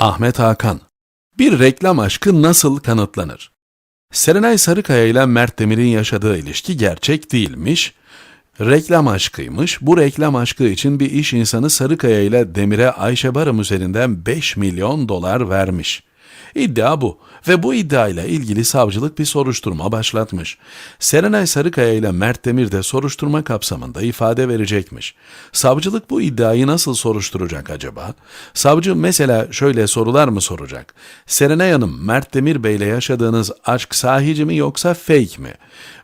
Ahmet Hakan Bir reklam aşkı nasıl kanıtlanır? Serenay Sarıkaya ile Mert Demir'in yaşadığı ilişki gerçek değilmiş, reklam aşkıymış. Bu reklam aşkı için bir iş insanı Sarıkaya ile Demir'e Ayşe Barım üzerinden 5 milyon dolar vermiş. İddia bu ve bu iddiayla ilgili savcılık bir soruşturma başlatmış. Serenay Sarıkaya ile Mert Demir de soruşturma kapsamında ifade verecekmiş. Savcılık bu iddiayı nasıl soruşturacak acaba? Savcı mesela şöyle sorular mı soracak? Serenay Hanım, Mert Demir Bey ile yaşadığınız aşk sahici mi yoksa fake mi?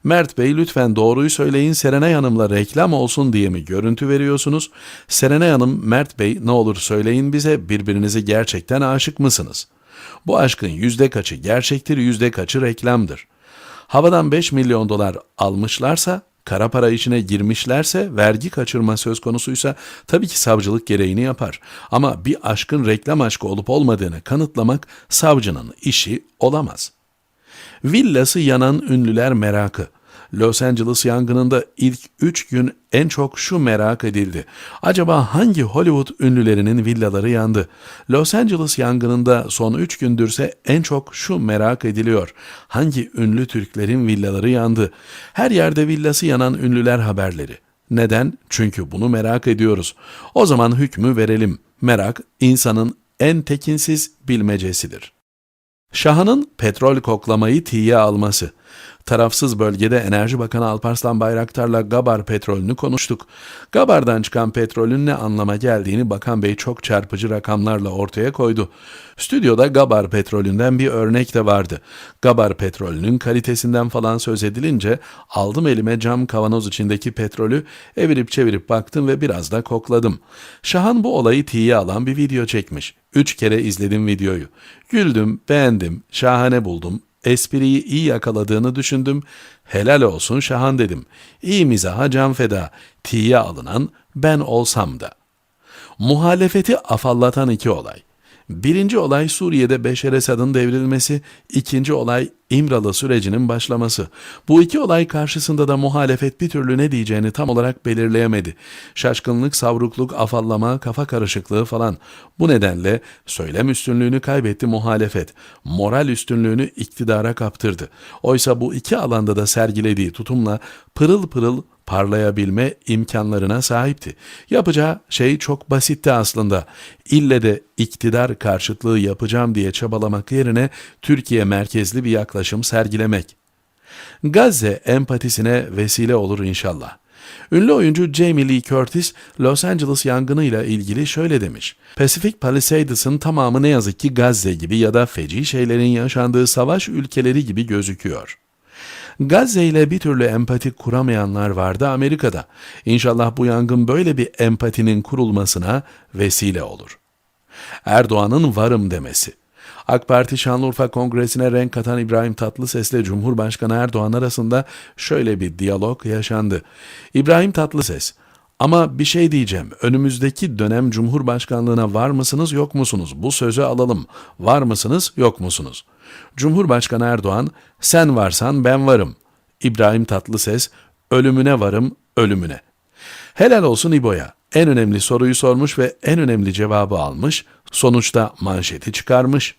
Mert Bey lütfen doğruyu söyleyin Serenay Hanım'la reklam olsun diye mi görüntü veriyorsunuz? Serenay Hanım, Mert Bey ne olur söyleyin bize birbirinizi gerçekten aşık mısınız? Bu aşkın yüzde kaçı gerçektir, yüzde kaçı reklamdır. Havadan 5 milyon dolar almışlarsa, kara para işine girmişlerse, vergi kaçırma söz konusuysa tabii ki savcılık gereğini yapar. Ama bir aşkın reklam aşkı olup olmadığını kanıtlamak savcının işi olamaz. Villası yanan ünlüler merakı. Los Angeles yangınında ilk 3 gün en çok şu merak edildi. Acaba hangi Hollywood ünlülerinin villaları yandı? Los Angeles yangınında son 3 gündürse en çok şu merak ediliyor. Hangi ünlü Türklerin villaları yandı? Her yerde villası yanan ünlüler haberleri. Neden? Çünkü bunu merak ediyoruz. O zaman hükmü verelim. Merak insanın en tekinsiz bilmecesidir. Şahan'ın petrol koklamayı tiye alması. Tarafsız bölgede Enerji Bakanı Alparslan Bayraktar'la Gabar petrolünü konuştuk. Gabar'dan çıkan petrolün ne anlama geldiğini Bakan Bey çok çarpıcı rakamlarla ortaya koydu. Stüdyoda Gabar petrolünden bir örnek de vardı. Gabar petrolünün kalitesinden falan söz edilince aldım elime cam kavanoz içindeki petrolü evirip çevirip baktım ve biraz da kokladım. Şahan bu olayı tiye alan bir video çekmiş. Üç kere izledim videoyu. Güldüm, beğendim, şahane buldum, espriyi iyi yakaladığını düşündüm. Helal olsun Şahan dedim. İyi mizaha can feda. Tiye alınan ben olsam da. Muhalefeti afallatan iki olay. Birinci olay Suriye'de Beşer Esad'ın devrilmesi, ikinci olay İmralı sürecinin başlaması. Bu iki olay karşısında da muhalefet bir türlü ne diyeceğini tam olarak belirleyemedi. Şaşkınlık, savrukluk, afallama, kafa karışıklığı falan. Bu nedenle söylem üstünlüğünü kaybetti muhalefet. Moral üstünlüğünü iktidara kaptırdı. Oysa bu iki alanda da sergilediği tutumla pırıl pırıl parlayabilme imkanlarına sahipti. Yapacağı şey çok basitti aslında. İlle de iktidar karşıtlığı yapacağım diye çabalamak yerine Türkiye merkezli bir yaklaşım sergilemek. Gazze empatisine vesile olur inşallah. Ünlü oyuncu Jamie Lee Curtis, Los Angeles yangınıyla ilgili şöyle demiş. Pacific Palisades'ın tamamı ne yazık ki Gazze gibi ya da feci şeylerin yaşandığı savaş ülkeleri gibi gözüküyor. Gazze ile bir türlü empati kuramayanlar vardı Amerika'da. İnşallah bu yangın böyle bir empatinin kurulmasına vesile olur. Erdoğan'ın varım demesi. AK Parti Şanlıurfa Kongresi'ne renk katan İbrahim Tatlıses ile Cumhurbaşkanı Erdoğan arasında şöyle bir diyalog yaşandı. İbrahim Tatlıses, ama bir şey diyeceğim. Önümüzdeki dönem Cumhurbaşkanlığına var mısınız yok musunuz? Bu sözü alalım. Var mısınız yok musunuz? Cumhurbaşkanı Erdoğan sen varsan ben varım. İbrahim Tatlıses ölümüne varım ölümüne. Helal olsun İbo'ya. En önemli soruyu sormuş ve en önemli cevabı almış. Sonuçta manşeti çıkarmış.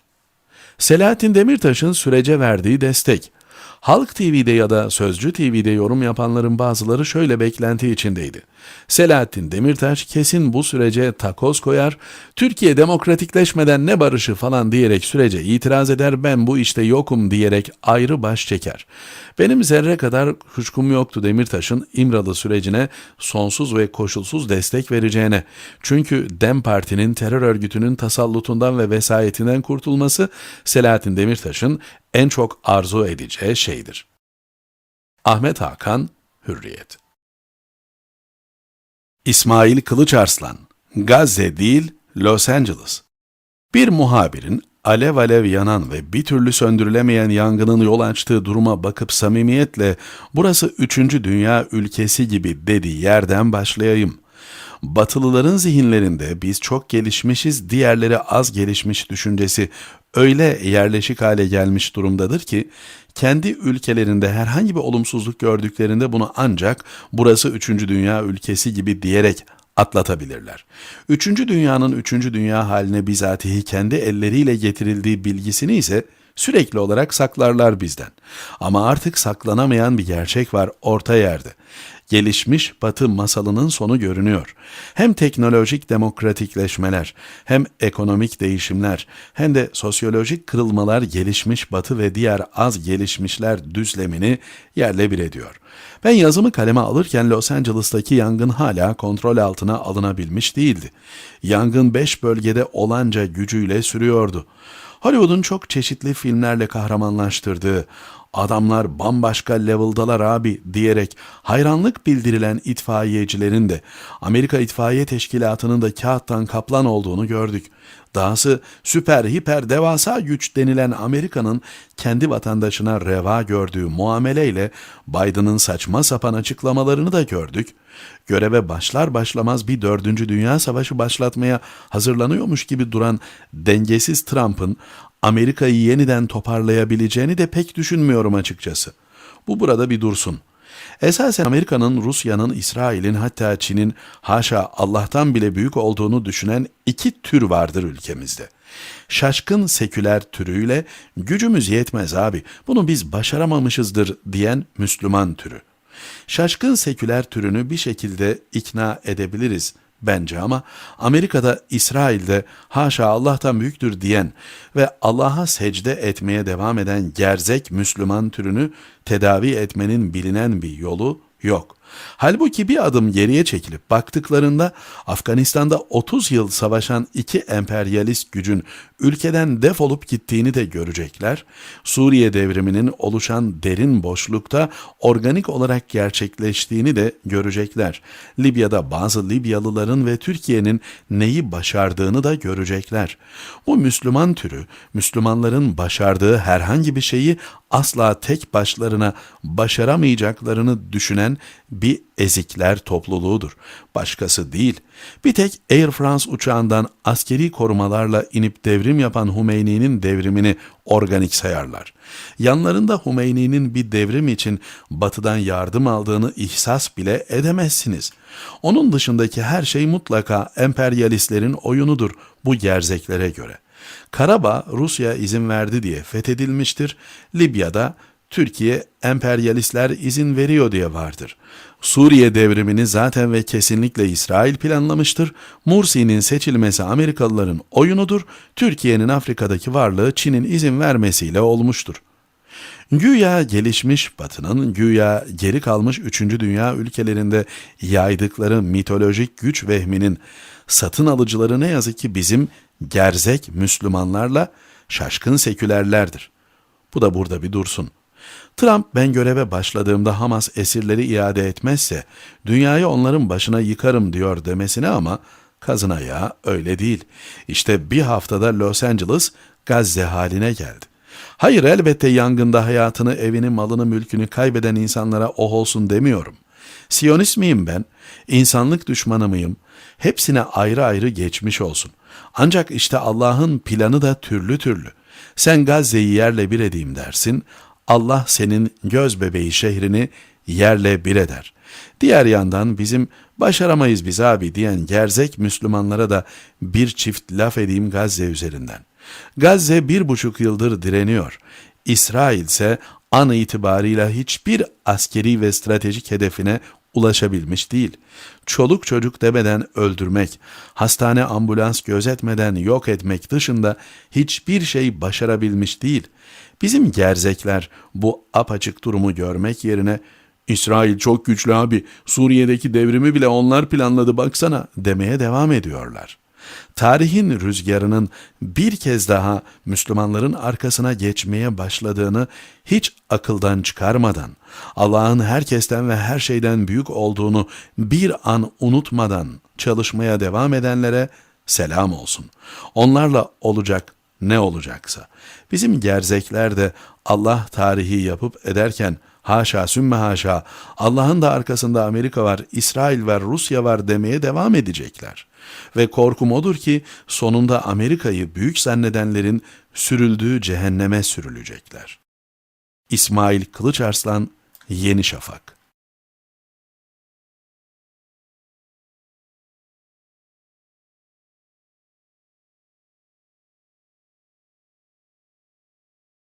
Selahattin Demirtaş'ın sürece verdiği destek. Halk TV'de ya da Sözcü TV'de yorum yapanların bazıları şöyle beklenti içindeydi. Selahattin Demirtaş kesin bu sürece takoz koyar, Türkiye demokratikleşmeden ne barışı falan diyerek sürece itiraz eder, ben bu işte yokum diyerek ayrı baş çeker. Benim zerre kadar kuşkum yoktu Demirtaş'ın İmralı sürecine sonsuz ve koşulsuz destek vereceğine. Çünkü DEM Parti'nin terör örgütünün tasallutundan ve vesayetinden kurtulması Selahattin Demirtaş'ın en çok arzu edeceği şeydir. Ahmet Hakan, Hürriyet İsmail Kılıçarslan, Gazze değil Los Angeles. Bir muhabirin alev alev yanan ve bir türlü söndürülemeyen yangının yol açtığı duruma bakıp samimiyetle burası üçüncü dünya ülkesi gibi dediği yerden başlayayım. Batılıların zihinlerinde biz çok gelişmişiz, diğerleri az gelişmiş düşüncesi öyle yerleşik hale gelmiş durumdadır ki kendi ülkelerinde herhangi bir olumsuzluk gördüklerinde bunu ancak burası üçüncü dünya ülkesi gibi diyerek atlatabilirler. Üçüncü dünyanın üçüncü dünya haline bizatihi kendi elleriyle getirildiği bilgisini ise sürekli olarak saklarlar bizden. Ama artık saklanamayan bir gerçek var orta yerde. Gelişmiş batı masalının sonu görünüyor. Hem teknolojik demokratikleşmeler, hem ekonomik değişimler, hem de sosyolojik kırılmalar gelişmiş batı ve diğer az gelişmişler düzlemini yerle bir ediyor. Ben yazımı kaleme alırken Los Angeles'taki yangın hala kontrol altına alınabilmiş değildi. Yangın beş bölgede olanca gücüyle sürüyordu. Hollywood'un çok çeşitli filmlerle kahramanlaştırdığı, adamlar bambaşka level'dalar abi diyerek hayranlık bildirilen itfaiyecilerin de Amerika İtfaiye Teşkilatı'nın da kağıttan kaplan olduğunu gördük. Dahası süper hiper devasa güç denilen Amerika'nın kendi vatandaşına reva gördüğü muameleyle Biden'ın saçma sapan açıklamalarını da gördük. Göreve başlar başlamaz bir dördüncü dünya savaşı başlatmaya hazırlanıyormuş gibi duran dengesiz Trump'ın Amerika'yı yeniden toparlayabileceğini de pek düşünmüyorum açıkçası. Bu burada bir dursun. Esasen Amerika'nın, Rusya'nın, İsrail'in hatta Çin'in haşa Allah'tan bile büyük olduğunu düşünen iki tür vardır ülkemizde. Şaşkın seküler türüyle gücümüz yetmez abi bunu biz başaramamışızdır diyen Müslüman türü. Şaşkın seküler türünü bir şekilde ikna edebiliriz bence ama Amerika'da, İsrail'de haşa Allah'tan büyüktür diyen ve Allah'a secde etmeye devam eden gerzek Müslüman türünü tedavi etmenin bilinen bir yolu yok. Halbuki bir adım geriye çekilip baktıklarında Afganistan'da 30 yıl savaşan iki emperyalist gücün ülkeden defolup gittiğini de görecekler. Suriye devriminin oluşan derin boşlukta organik olarak gerçekleştiğini de görecekler. Libya'da bazı Libyalıların ve Türkiye'nin neyi başardığını da görecekler. Bu Müslüman türü, Müslümanların başardığı herhangi bir şeyi asla tek başlarına başaramayacaklarını düşünen bir ezikler topluluğudur. Başkası değil. Bir tek Air France uçağından askeri korumalarla inip devrim yapan Hümeyni'nin devrimini organik sayarlar. Yanlarında Hümeyni'nin bir devrim için batıdan yardım aldığını ihsas bile edemezsiniz. Onun dışındaki her şey mutlaka emperyalistlerin oyunudur bu gerzeklere göre. Karabağ Rusya izin verdi diye fethedilmiştir. Libya'da Türkiye emperyalistler izin veriyor diye vardır. Suriye devrimini zaten ve kesinlikle İsrail planlamıştır. Mursi'nin seçilmesi Amerikalıların oyunudur. Türkiye'nin Afrika'daki varlığı Çin'in izin vermesiyle olmuştur. Güya gelişmiş batının, güya geri kalmış 3. dünya ülkelerinde yaydıkları mitolojik güç vehminin satın alıcıları ne yazık ki bizim gerzek Müslümanlarla şaşkın sekülerlerdir. Bu da burada bir dursun. Trump ben göreve başladığımda Hamas esirleri iade etmezse dünyayı onların başına yıkarım diyor demesine ama kazına ya öyle değil. İşte bir haftada Los Angeles Gazze haline geldi. Hayır elbette yangında hayatını, evini, malını, mülkünü kaybeden insanlara oh olsun demiyorum. Siyonist miyim ben? İnsanlık düşmanı mıyım? Hepsine ayrı ayrı geçmiş olsun. Ancak işte Allah'ın planı da türlü türlü. Sen Gazze'yi yerle bir edeyim dersin. Allah senin göz bebeği şehrini yerle bir eder. Diğer yandan bizim başaramayız biz abi diyen gerzek Müslümanlara da bir çift laf edeyim Gazze üzerinden. Gazze bir buçuk yıldır direniyor. İsrail ise an itibarıyla hiçbir askeri ve stratejik hedefine ulaşabilmiş değil. Çoluk çocuk demeden öldürmek, hastane ambulans gözetmeden yok etmek dışında hiçbir şey başarabilmiş değil. Bizim gerzekler bu apaçık durumu görmek yerine İsrail çok güçlü abi, Suriye'deki devrimi bile onlar planladı baksana demeye devam ediyorlar. Tarihin rüzgarının bir kez daha Müslümanların arkasına geçmeye başladığını hiç akıldan çıkarmadan, Allah'ın herkesten ve her şeyden büyük olduğunu bir an unutmadan çalışmaya devam edenlere selam olsun. Onlarla olacak ne olacaksa. Bizim gerzekler de Allah tarihi yapıp ederken haşa sümme haşa Allah'ın da arkasında Amerika var, İsrail var, Rusya var demeye devam edecekler. Ve korkum odur ki sonunda Amerika'yı büyük zannedenlerin sürüldüğü cehenneme sürülecekler. İsmail Kılıçarslan, Yeni Şafak